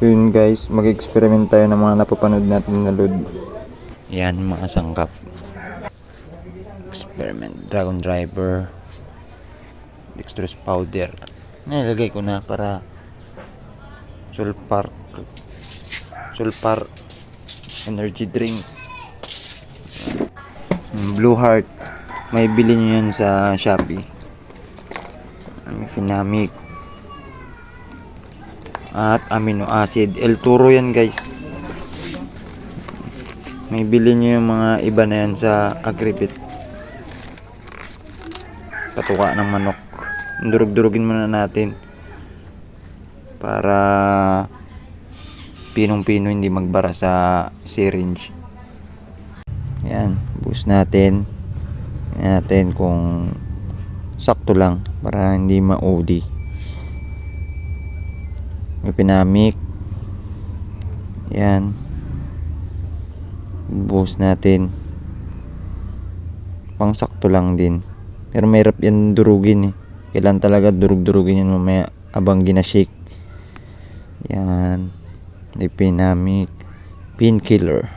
So yun guys, mag-experiment tayo ng mga napapanood natin na load. Yan mga sangkap. Experiment. Dragon driver. Dextrose powder. Nilagay ko na para sulfar sulfar energy drink. Blue Heart. May bili nyo yan sa Shopee. Finamic. At amino acid. El Turo yan guys. May bili nyo yung mga iba na yan sa Agribit. Patuka ng manok. Durug-durugin muna natin. Para pinong-pino hindi magbara sa syringe. Yan. Boost natin. Yan natin kung sakto lang para hindi ma-OD. May pinamik. Yan. Boost natin. Pang sakto lang din. Pero mahirap yan durugin eh. Kailan talaga durug-durugin yan mamaya abang ginashake. Yan. May pinamik. Painkiller.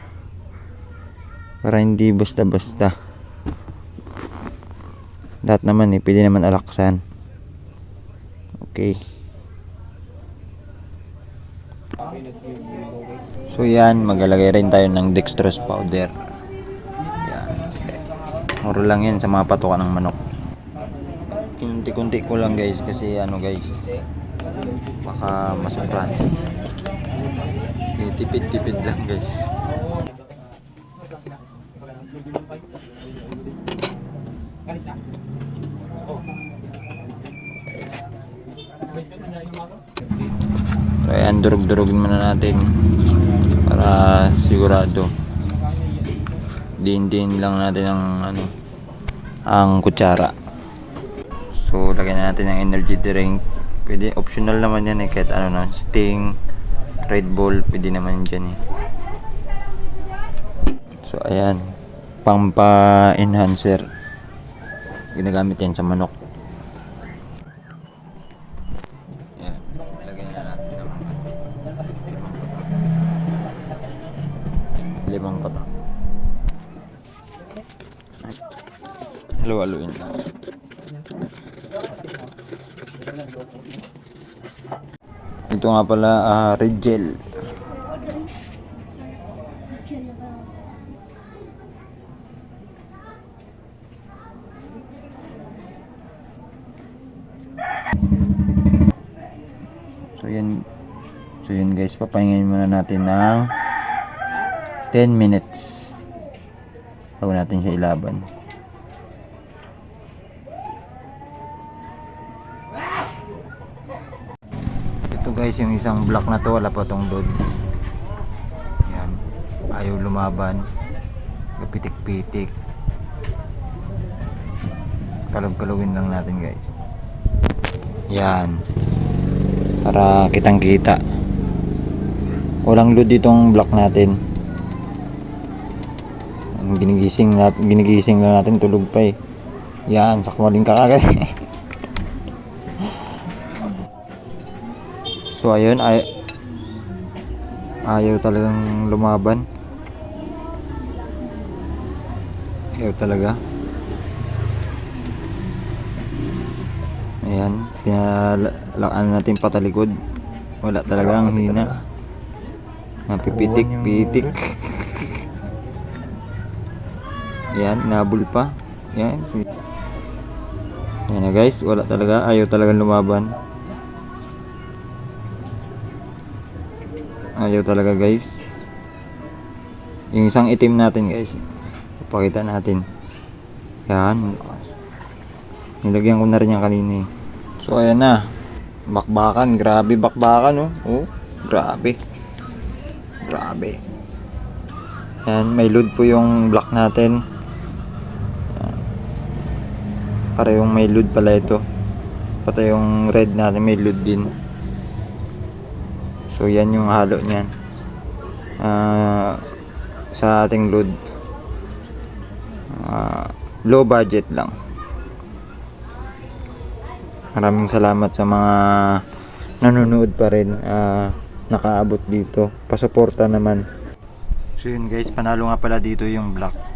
Para hindi basta-basta. Lahat naman eh. Pwede naman alaksan. Okay. So yan, maglalagay rin tayo ng dextrose powder. Yan. Muro lang yan sa mga patuka ng manok. Kunti-kunti ko lang guys kasi ano guys. Baka masubrahan. Tipid-tipid lang guys. So ayan, durug-durugin muna natin para sigurado. Din-din lang natin ang ano ang kutsara. So lagyan na natin ng energy drink. Pwede optional naman yan eh kahit ano na Sting, Red Bull, pwede naman dyan eh. So ayan, pampa-enhancer. Ginagamit yan sa manok. Limang patak. Halo-haloin lang. Ito nga pala, ah, red gel. So yan, so yun guys, papahingin muna natin ng 10 minutes bago natin siya ilaban. Ito guys, yung isang block na to, wala pa tong load. Yan. Ayaw lumaban. Pitik-pitik. Kalog-kalugin lang natin guys. Yan. Para kitang kita. Walang load ditong block natin. Ginigising, nat ginigising lang natin, tulog pa eh. Yan, sakwaling ka kagad. So ayun, ay ayaw talagang lumaban. Ayaw talaga. Ayan, pinalakaan natin patalikod. Wala talaga ang hina. Napipitik, pitik. Yan, nabul pa. Yan. Yan na guys, wala talaga. Ayaw talagang lumaban. Ayaw talaga guys. Yung isang itim natin guys. Ipakita natin. Yan. lakas. Nilagyan ko na rin yan kanina eh. So ayan na. Bakbakan. Grabe bakbakan oh. Oh, grabe. Grabe. Yan. May load po yung block natin. Yan. Para yung may load pala ito. Pati yung red natin may load din. So yan yung halo niyan. Ah, sa ating load. Ah, low budget lang. Maraming salamat sa mga nanonood pa rin. Ah, nakaabot dito. Pasuporta naman. So yun guys, panalo nga pala dito yung black.